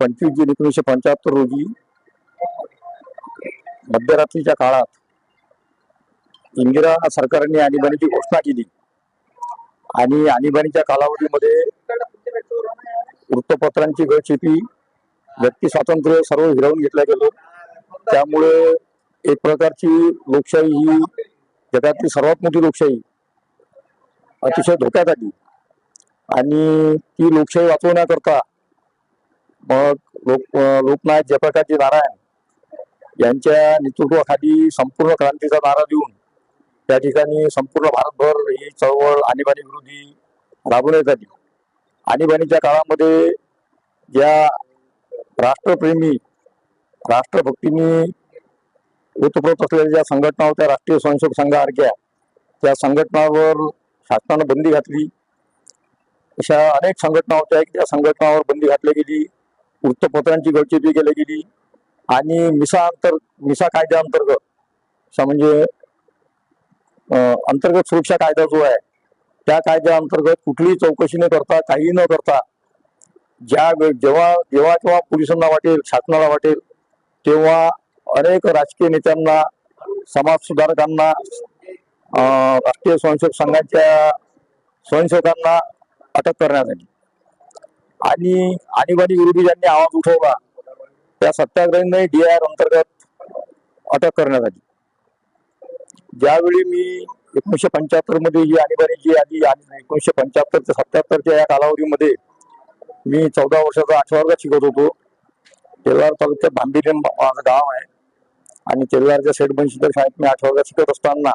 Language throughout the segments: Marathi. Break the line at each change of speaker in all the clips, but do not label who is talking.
पंचवीस जून एकोणीसशे पंच्याहत्तर रोजी मध्यरात्रीच्या काळात इंदिरा सरकारने आणीबाणीची घोषणा केली. आणि आणीबाणीच्या कालावधीमध्ये वृत्तपत्रांची गळचेपी व्यक्ती स्वातंत्र्य सर्व हिरावून घेतलं गेलं. त्यामुळे एक प्रकारची लोकशाही ही जगातली सर्वात मोठी लोकशाही अतिशय धोक्यात आली. आणि ती लोकशाही वाचवण्याकरता मग लोक लोकनायक जयप्रकाशजी नारायण यांच्या नेतृत्वाखाली संपूर्ण क्रांतीचा नारा देऊन त्या ठिकाणी संपूर्ण भारतभर ही चळवळ आणीबाणी विरोधी राबवण्यात आली. आणीबाणीच्या काळामध्ये ज्या राष्ट्रप्रेमी राष्ट्रभक्तींनी ओतप्रोत असलेल्या ज्या संघटना होत्या राष्ट्रीय स्वयंसेवक संघासारख्या त्या संघटनावर शासनानं बंदी घातली. अशा अनेक संघटना होत्या. त्या संघटनावर बंदी घातली गेली. वृत्तपत्रांची गळचेपी केली गेली. आणि मिसा अंतर मिसा कायद्याअंतर्गत असा म्हणजे अंतर्गत सुरक्षा कायदा जो आहे त्या कायद्याअंतर्गत कुठलीही चौकशी न करता काही न करता ज्या जेव्हा जेव्हा केव्हा पोलिसांना वाटेल शासनाला वाटेल तेव्हा अनेक राजकीय नेत्यांना समाजसुधारकांना राष्ट्रीय स्वयंसेवक संघाच्या स्वयंसेवकांना अटक करण्यासाठी आणि आणीबाणी विरोधी ज्यांनी आवाज उठवला त्या सत्याग्रहींनाही डीआर अंतर्गत अटक करण्यासाठी ज्यावेळी मी एकोणीशे पंच्याहत्तरमध्ये जी आणीबाणी जी आली आणि एकोणीशे पंच्याहत्तर ते सत्याहत्तरच्या या कालावधीमध्ये मी चौदा वर्षाचा आठव्या वर्गात शिकत होतो. तेल्हार तालुक्यात भांबिरे माझं गाव आहे. आणि तेल्हारच्या सेठ बनशीकर शाळेत मी आठव्या वर्गात शिकत असताना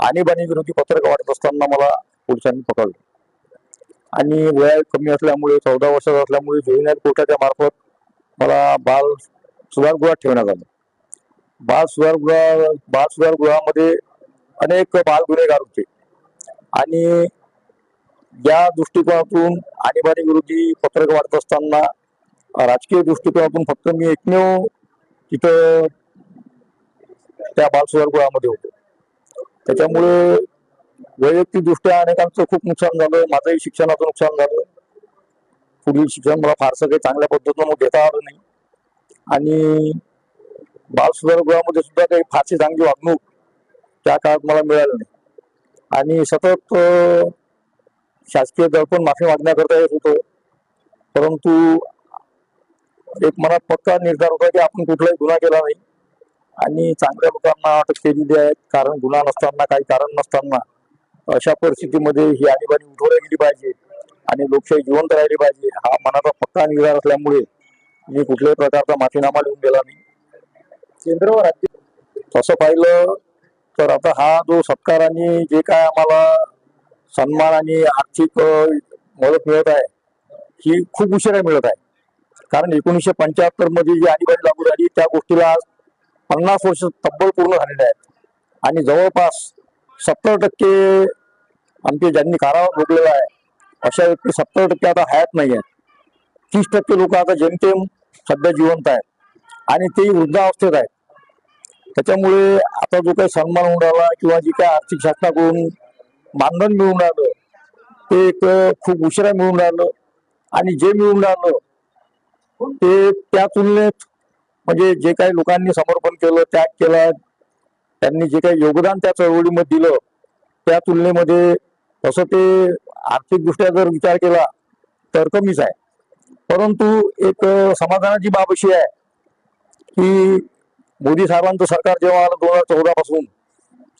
आणीबाणी विरोधी पत्रक वाटत असताना मला पोलिसांनी पकडलं. आणि वय कमी असल्यामुळे चौदा वर्षाचा असल्यामुळे जुनियर कोर्टाच्या मार्फत मला बाल सुधारगृहात ठेवण्यात आलं. बाल सुधारगृह बाल सुधारगृहामध्ये अनेक बाल गुन्हेगार होते. आणि या दृष्टिकोनातून आणीबाणी विरोधी पत्रक वाटत असताना राजकीय दृष्टिकोनातून फक्त मी एकमेव तिथं त्या बाल सुधारगृहामध्ये होतो. त्याच्यामुळे वैयक्तिकदृष्ट्या अनेकांचं खूप नुकसान झालं माझंही शिक्षणाचं नुकसान झालं. पुढील शिक्षण मला फारसं काही चांगल्या पद्धतीनं मग घेता आलं नाही. आणि बालसुधारगृहामध्ये सुद्धा काही फारशी चांगली वागणूक त्या काळात मला मिळालं नाही. आणि सतत शासकीय दडपण माफी मागण्याकरता येत होतो. परंतु एक मनात पक्का निर्धार होता की आपण कुठलाही गुन्हा केला नाही. आणि चांगल्या लोकांना अटक केलेली आहे. कारण गुन्हा नसताना काही कारण नसताना अशा परिस्थितीमध्ये ही आणीबाणी उठवल्या गेली पाहिजे आणि लोकशाही जिवंत राहिली पाहिजे हा मनाचा पक्का निर्धार असल्यामुळे मी कुठल्याही प्रकारचा माफीनामा लिहून दिला नाही. केंद्र व राज्य तसं पाहिलं तर आता हा जो सत्कार आणि जे काय आम्हाला सन्मान आणि आर्थिक मदत मिळत आहे ही खूप उशिरा मिळत आहे. कारण एकोणीसशे पंच्याहत्तरमध्ये जी आणीबाणी लागू झाली त्या गोष्टीला आज पन्नास वर्ष तब्बल पूर्ण झालेले आहेत. आणि जवळपास सत्तर टक्के आमचे ज्यांनी कारावर भोगलेला आहे अशा व्यक्ती सत्तर टक्के आता हयात नाही आहेत. तीस टक्के लोक आता जेमतेम सध्या जिवंत आहेत आणि तेही वृद्धावस्थेत आहेत. त्याच्यामुळे आता जो काही सन्मान होऊन राहिला किंवा जी काही आर्थिक शासनाकडून मानधन मिळून राहिलं ते एक खूप उशिरा मिळून राहिलं आणि जे मिळून राहिलं ते त्या तुलनेत म्हणजे जे काही लोकांनी समर्पण केलं त्याग केला त्यांनी जे काही योगदान त्या चळवळीमध्ये दिलं त्या तुलनेमध्ये तसं ते आर्थिकदृष्ट्या जर विचार केला तर कमीच आहे. परंतु एक समाधानाची बाब अशी आहे की मोदी साहेबांचं सरकार जेव्हा आलं दोन हजार चौदा पासून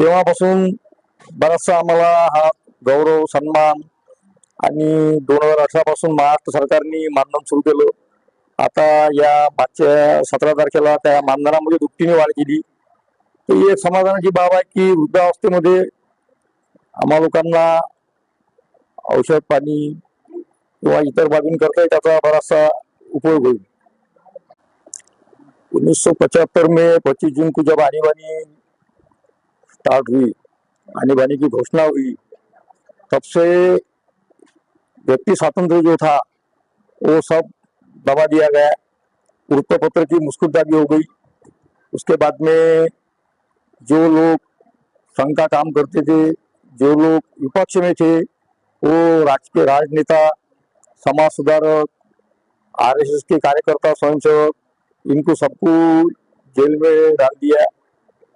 तेव्हापासून बराचसा आम्हाला हा गौरव सन्मान आणि दोन हजार अठरा पासून महाराष्ट्र सरकारने मानधन सुरू केलं. आता या मागच्या सतरा तारखेला त्या मानधनामध्ये दुपटीने वाढ केली. तर ही एक समाधानाची बाब आहे की वृद्धावस्थेमध्ये औषध पाणी किंवा इतर बाबींकरता त्याचा बराचसा उपयोग होईल. पचहत्तर में पच्चीस जून को जब आनी बानी स्टार्ट हुई आनी बानी की घोषणा हुई तब से व्यक्ति स्वातंत्र जो था वो सब दबा दिया गया, वृत्तपत्र की मुस्कुदागी हो गई. उसके बाद में जो लोग संघ का काम करते थे जो लोग विपक्ष में थे, वो राजकीय राजनेता, समाज सुधारक, आरएसएस के कार्यकर्ता, स्वयंसेवक, इनको सबको जेल में डाल दिया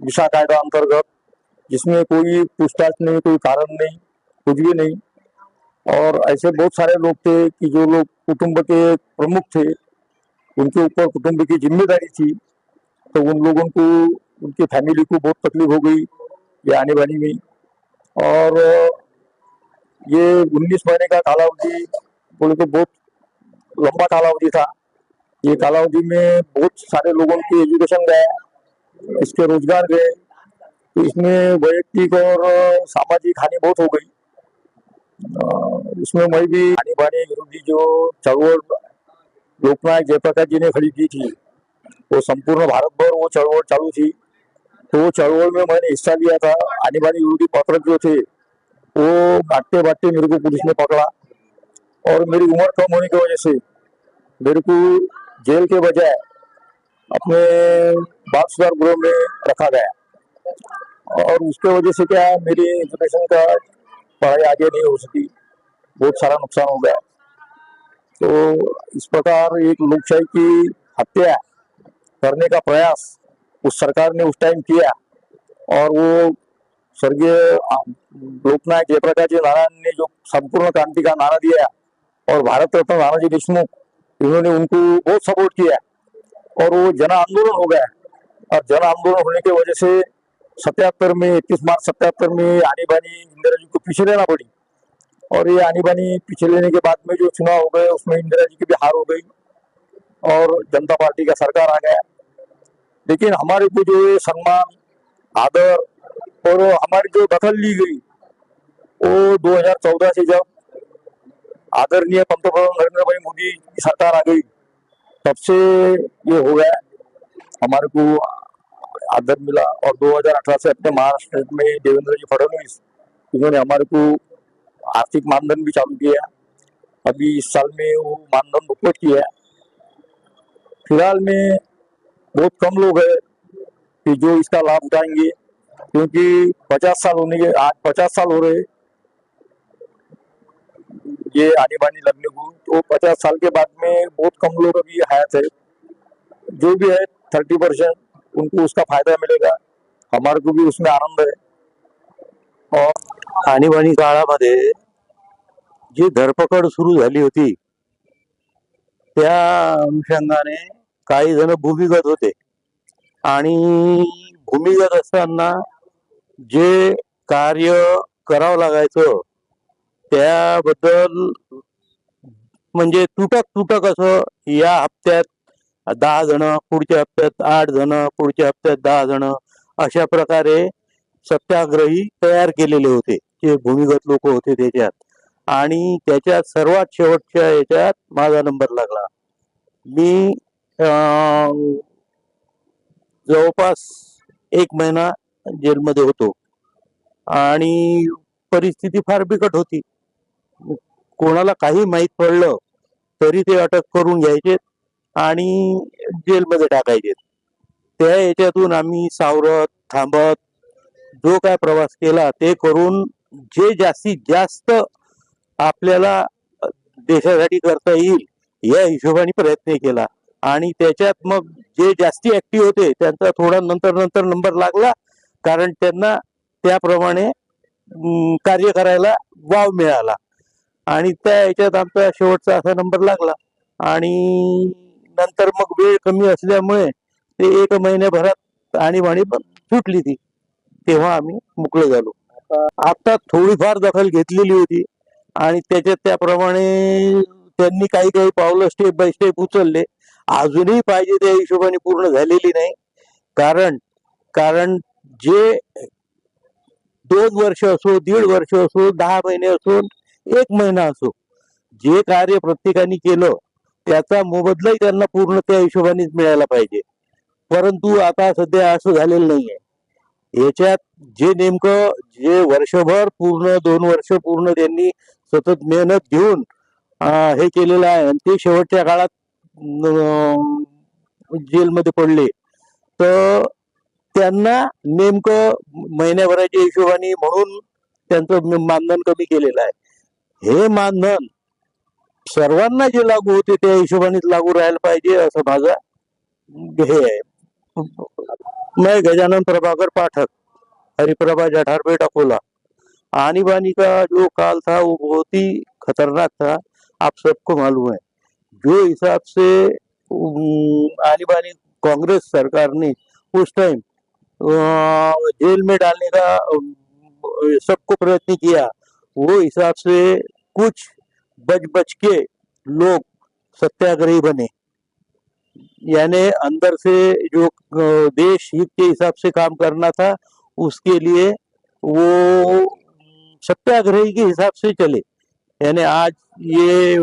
दिशा कायदा अंतर्गत, जिसमें कोई पूछताछ नहीं, कोई कारण नहीं, कुछ भी नहीं। और ऐसे बहुत सारे लोग थे कि जो लोग कुटुंब के प्रमुख थे, उनके ऊपर कुटुंब की ज़िम्मेदारी थी तो उन लोगों को, उनकी फैमिली को बहुत तकलीफ़ हो गई, ये आने वाली में। और ये 19 महीने का कालावधि बोले तो बहुत लंबा कालावधि था। ये कालावधि में बहुत सारे लोगों की एजुकेशन गए इसके रोजगार गए तो इसमें वैयक्तिक और सामाजिक हानि बहुत हो गई। इसमें मैं भी हानि बानी विरोधी जो चळवळ लोकनायक जयप्रकाश जी ने खड़ी की थी वो संपूर्ण भारत भर वो चळवळ चालू थी। तो चळवळ में मैंने हिस्सा लिया था। आनी बानी विरोधी पत्रक जो थे, वो बांटते बांटते मेरे को पुलिस ने पकड़ा। और मेरी उम्र कम होने की वजह से मेरे को जेल के बजाय अपने बाल सुधार गृह में रखा गया। और उसके वजह से क्या मेरी एजुकेशन का पढ़ाई आगे नहीं हो सकी। बहुत सारा नुकसान हो गया। तो इस प्रकार एक लोकशाही की हत्या करने का प्रयास उस सरकार ने उस टाइम किया। और वो स्वर्गीय लोकनायक जयप्रकाश जी नारायण ने जो संपूर्ण क्रांति का नारा दिया और भारत रत्न नानाजी देशमुख, इन्होंने उनको बहुत सपोर्ट किया। और वो जन आंदोलन हो गया। और जन आंदोलन होने की वजह से सत्याहत्तर में, इक्कीस मार्च सत्याहत्तर में आनी बानी इंदिरा जी को पीछे लेना पड़ी। और ये आनी बानी पीछे लेने के बाद में जो चुनाव हो गए, उसमें इंदिरा जी की भी हार हो गई और जनता पार्टी का सरकार आ गया। लेकिन हमारे को जो सम्मान, आदर और हमारी जो दखल ली गई, वो 2014 से जब आदरणीय पंतप्रधान नरेंद्र भाई मोदी की सरकार आ गई, तब से ये हो गया। हमारे को आदर मिला और 2018 से अपने महाराष्ट्र में देवेंद्र जी फडणवीस, इन्होंने हमारे को आर्थिक मानधन भी चालू किया। अभी इस साल में वो मानधन रुपये किया फ़िलहाल में बहुत कम लोग हैं कि जो इसका लाभ उठाएँगे, क्योंकि 50 साल होने के, आज 50 साल हो रहे ये आने बानी लगने को तो 50 साल के बाद में बहुत कम लोग अभी हयात है। जो भी है, थर्टी परसेंट उनको उसका फ़ायदा मिलेगा। हमारे को भी उसमें आनंद है। और
आणीबाणी काळामध्ये जी धरपकड झाली होती। त्या अनुषंगाने काही जण भूमिगत होते. आणि भूमिगत असताना जे कार्य करावं लागायचं त्याबद्दल म्हणजे तुटक तुटक असं या हप्त्यात दहा जण पुढच्या हप्त्यात आठ जण पुढच्या हप्त्यात दहा जण अशा प्रकारे सत्याग्रही तयार केलेले होते. जे भूमिगत लोक होते त्याच्यात. आणि त्याच्यात सर्वात शेवटच्या याच्यात माझा नंबर लागला. मी जवळपास एक महिना जेलमध्ये होतो. आणि परिस्थिती फार बिकट होती. कोणाला काही माहीत पडलं तरी ते अटक करून घ्यायचे आणि जेलमध्ये टाकायचे. त्या याच्यातून आम्ही सावरत थांबत जो काय प्रवास केला ते करून जे जास्तीत जास्त आपल्याला देशासाठी करता येईल या हिशोबाने प्रयत्न केला. आणि त्याच्यात मग जे जास्ती ऍक्टिव्ह होते त्यांचा थोडा नंतर नंतर नंबर लागला. कारण त्यांना त्याप्रमाणे कार्य करायला वाव मिळाला. आणि त्या याच्यात आमचा शेवटचा असा नंबर लागला. आणि नंतर मग वेळ कमी असल्यामुळे ते एक महिन्याभरात आणीबाणी पण सुटली ती. तेव्हा आम्ही मोकळे झालो. आता थोडीफार दखल घेतलेली होती. आणि त्याच्यात त्याप्रमाणे त्यांनी काही काही पावलं स्टेप बाय स्टेप उचलले. अजूनही पाहिजे त्या हिशोबाने पूर्ण झालेली नाही. कारण कारण जे दोन वर्ष असो दीड वर्ष असो दहा महिने असो एक महिना असो जे कार्य प्रत्येकाने केलं त्याचा मोबदलाही त्यांना पूर्ण त्या हिशोबानेच मिळायला पाहिजे. परंतु आता सध्या असं झालेलं नाहीये. याच्यात जे नेमकं जे वर्षभर पूर्ण दोन वर्ष पूर्ण त्यांनी सतत मेहनत घेऊन हे केलेलं आहे. आणि ते शेवटच्या काळात जेलमध्ये पडले. तर त्यांना नेमकं महिन्याभराच्या हिशोबाने म्हणून त्यांचं मानधन कमी केलेलं आहे. हे मानधन सर्वांना जे लागू होते त्या हिशोबानेच लागू राहायला पाहिजे असं माझा हे आहे. मैं गजानन प्रभाकर पाठक हरिप्रभा जठारपेठ अकोला आनी बानी का जो काल था वो बहुत ही खतरनाक था आप सबको मालूम है। जो हिसाब से आनी बानी कांग्रेस सरकार ने उस टाइम जेल में डालने का सबको प्रयत्न किया, वो हिसाब से कुछ बच बच के लोग सत्याग्रही बने। यानी अंदर से जो देश हित के हिसाब से काम करना था, उसके लिए वो सत्याग्रही के हिसाब से चले। यानी आज ये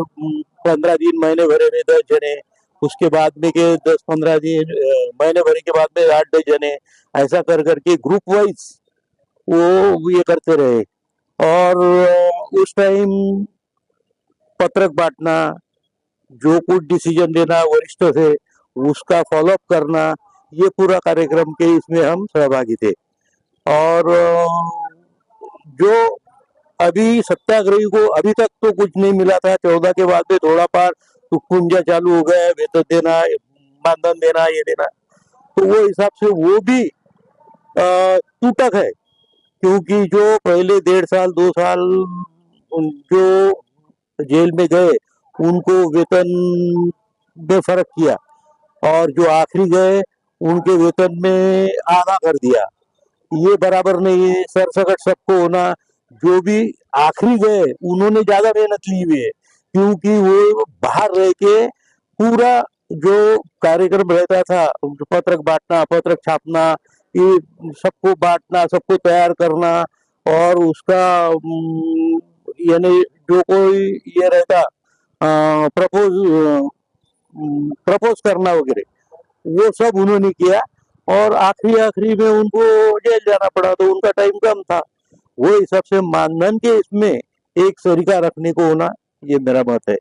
पंद्रह दिन महीने भरे में दस जने, उसके बाद में के दस पंद्रह दिन महीने भरे के बाद में आठ दस जने, ऐसा कर करके ग्रुप वाइज वो, ये करते रहे। और उस टाइम पत्रक बांटना, जो कुछ डिसीज़न लेना वरिष्ठ से उसका फॉलोअप करना, ये पूरा कार्यक्रम के इसमें हम सहभागी थे। और जो अभी सत्याग्रही को अभी तक तो कुछ नहीं मिला था। चौदह के बाद में थोड़ा पार पुंजा चालू हो गया वेतन देना, मानधन देना, ये देना। तो वो हिसाब से वो भी टूटक है, क्योंकि जो पहले डेढ़ साल, दो साल जो जेल में गए, उनको वेतन में फ़र्क किया और जो आखिरी गए, उनके वेतन में आधा कर दिया। ये बराबर नहीं है, सरसकट सबको होना जो भी आखिरी गए उन्होंने ज़्यादा मेहनत ली हुई है, क्योंकि वो बाहर रह के पूरा जो कार्यक्रम रहता था, पत्रक बांटना, पत्रक छापना, ये सबको बांटना, सबको तैयार करना और उसका यानी जो कोई ये रहता प्रपोज प्रपोज करना वगैरह, वो सब उन्होंने किया और आखिरी आखिरी में उनको जेल जाना पड़ा तो उनका टाइम कम था। वो हिसाब से मानधन के इसमें एक तरीका रखने को होना ये मेरा मत है।